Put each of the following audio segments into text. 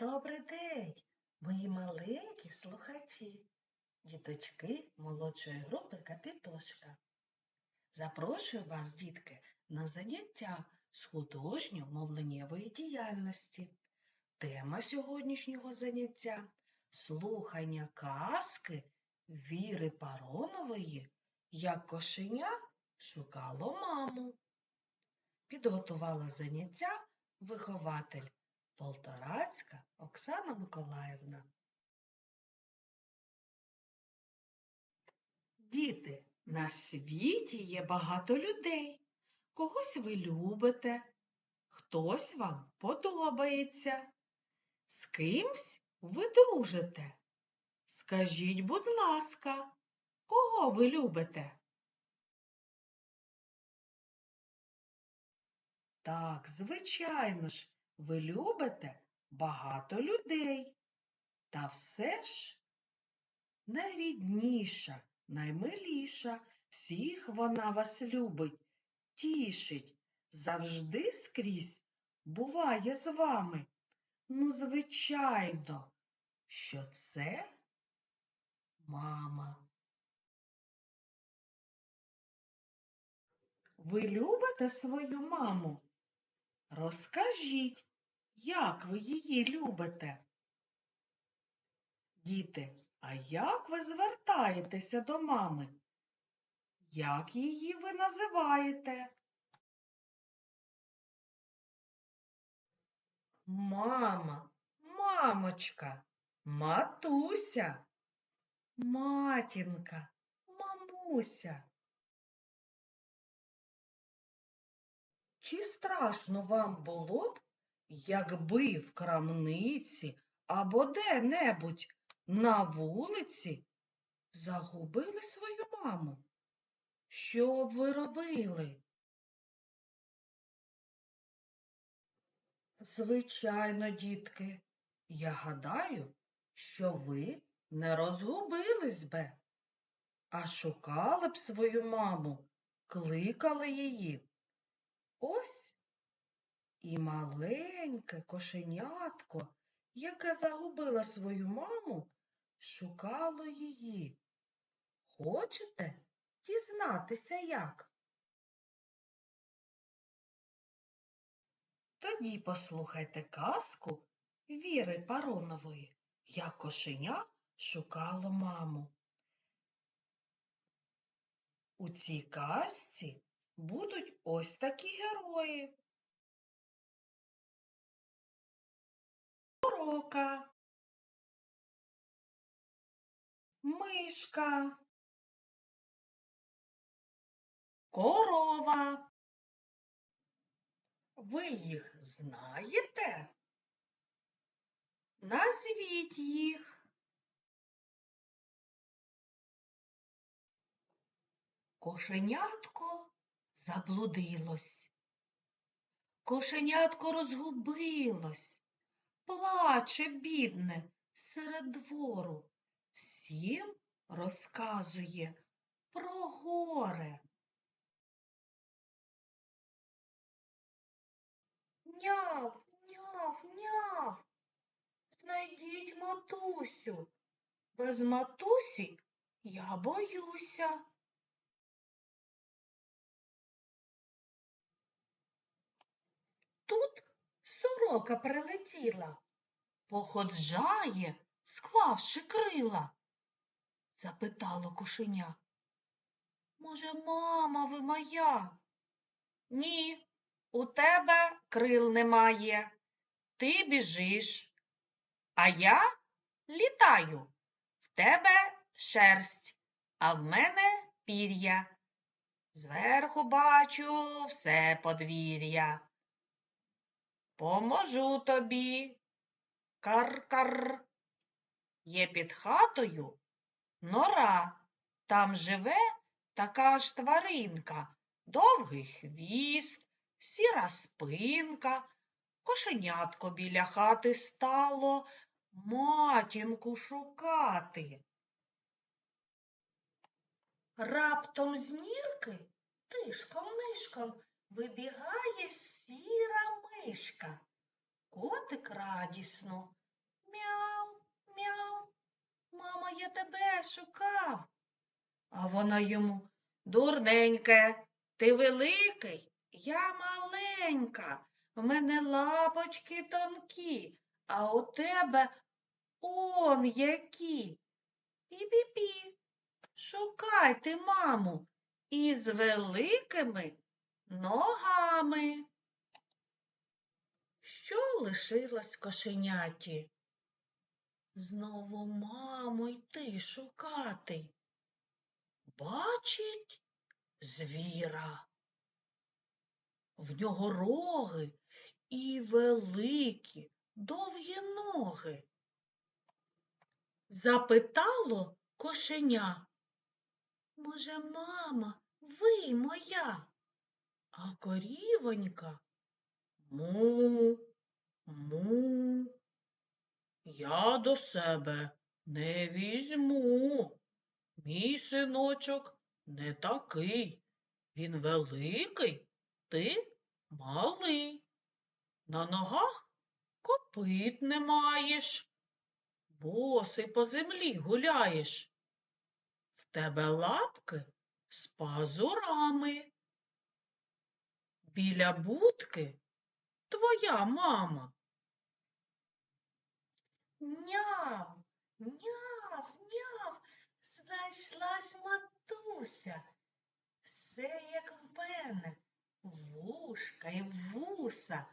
Добрий день, мої маленькі слухачі, діточки молодшої групи Капітошка. Запрошую вас, дітки, на заняття з художньо-мовленнєвої діяльності. Тема сьогоднішнього заняття слухання казки Віри Паронової, як кошеня шукало маму. Підготувала заняття вихователь Полторацька Оксана Миколаївна. Діти, на світі є багато людей. Когось ви любите, хтось вам подобається. З кимсь ви дружите. Скажіть, будь ласка, кого ви любите? Так, звичайно ж, ви любите багато людей. Та все ж найрідніша, наймиліша, всіх вона вас любить, тішить, завжди скрізь буває з вами. Ну, звичайно, що це мама. Ви любите свою маму? Розкажіть, як ви її любите? Діти, а як ви звертаєтеся до мами? Як її ви називаєте? Мама, мамочка, матуся, матінка, мамуся. Чи страшно вам було б, якби в крамниці або де-небудь на вулиці загубили свою маму? Що б ви робили? Звичайно, дітки, я гадаю, що ви не розгубились би, а шукали б свою маму, кликали її. Ось і маленьке кошенятко, яке загубило свою маму, шукало її. Хочете дізнатися як? Тоді послухайте казку Віри Паронової, як кошеня шукало маму. У цій казці будуть ось такі герої. Сорока, мишка, корова. Ви їх знаєте? Назвіть їх. Кошенятко заблудилось. Кошенятко розгубилось, плаче, бідне, серед двору, всім розказує про горе. Няв, няв, няв. Знайдіть матусю. Без матусі я боюся. Тут сорока прилетіла, походжає, склавши крила. Запитало кошеня. Може, мама ви моя? Ні, у тебе крил немає. Ти біжиш, а я літаю. В тебе шерсть, а в мене пір'я. Зверху бачу все подвір'я. Поможу тобі. Кар-кар. Є під хатою нора. Там живе така ж тваринка, довгий хвіст, сіра спинка. Кошенятко біля хати стало матінку шукати. Раптом з нірки тишком-нишком вибігає сіра мишка. Котик радісно Мяу, мяу. Мама, я тебе шукав. А вона йому дурненьке, ти великий, я маленька, в мене лапочки тонкі, а у тебе он які. Пі-пі-пі, шукай ти маму із великими ногами. Що лишилось кошеняті? Знову маму йти шукати. Бачить звіра. В нього роги і великі, довгі ноги. Запитало кошеня. Може, мама, ви моя? А корівонька му, му. Я до себе не візьму. Мій синочок не такий. Він великий, ти малий. На ногах копит не маєш. Босий по землі гуляєш. В тебе лапки з пазурами. Біля будки твоя мама. Няв, няв, няв, знайшлась матуся. Все як в мене, вушка і вуса.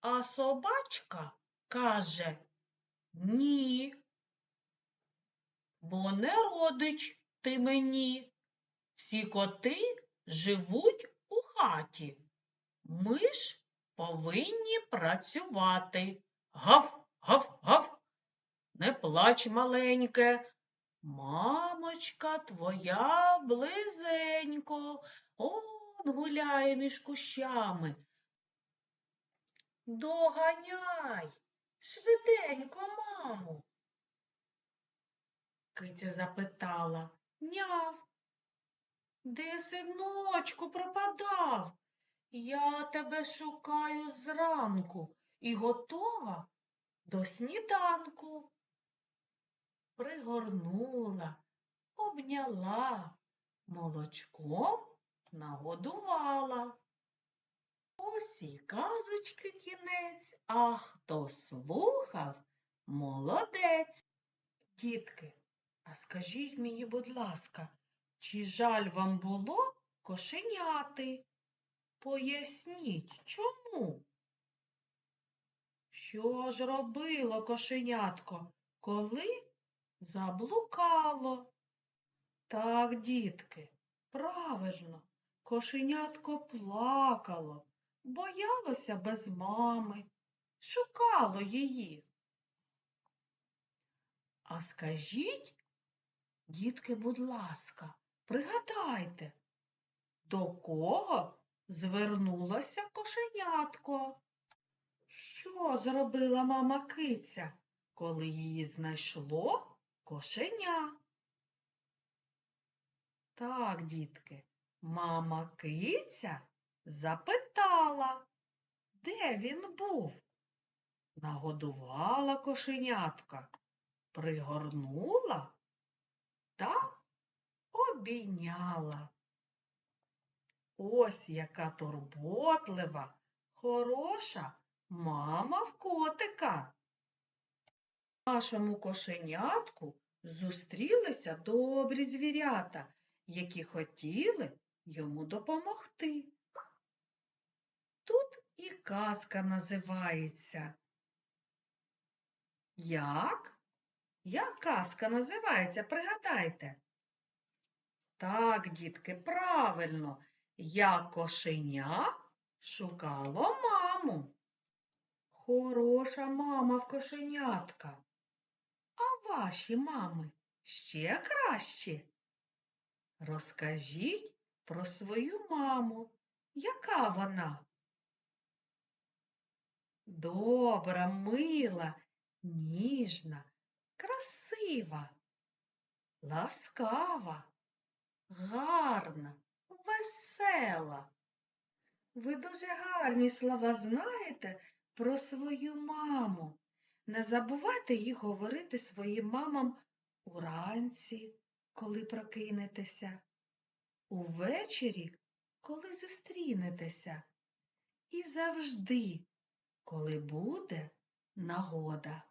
А собачка каже ні, бо не родич ти мені. Всі коти живуть хаті. Ми ж повинні працювати. Гав, гав, гав. Не плач, маленьке. Мамочка твоя близенько, он гуляє між кущами. Доганяй, швиденько, маму. Киця запитала, няв, де синочку пропадав? Я тебе шукаю зранку і готова до сніданку. Пригорнула, обняла, молочком нагодувала. Ось і казочки кінець, а хто слухав, молодець. Дітки, а скажіть мені, будь ласка, чи жаль вам було кошеняти? Поясніть, чому? Що ж робило кошенятко, коли заблукало? Так, дітки, правильно, кошенятко плакало, боялося без мами, шукало її. А скажіть, дітки, будь ласка, пригадайте, до кого звернулося кошенятко? Що зробила мама киця, коли її знайшло кошеня? Так, дітки, мама киця запитала, де він був. Нагодувала кошенятка, пригорнула та обійняла. Ось яка турботлива, хороша мама в котика. Нашому кошенятку зустрілися добрі звірята, які хотіли йому допомогти. Тут і казка називається. Як? Як казка називається? Пригадайте. Так, дітки, правильно. Як кошеня шукало маму. Хороша мама в кошенятка. А ваші мами ще кращі? Розкажіть про свою маму. Яка вона? Добра, мила, ніжна, красива, ласкава, гарна, весела. Ви дуже гарні слова знаєте про свою маму. Не забувайте їх говорити своїм мамам уранці, коли прокинетеся, увечері, коли зустрінетеся, і завжди, коли буде нагода.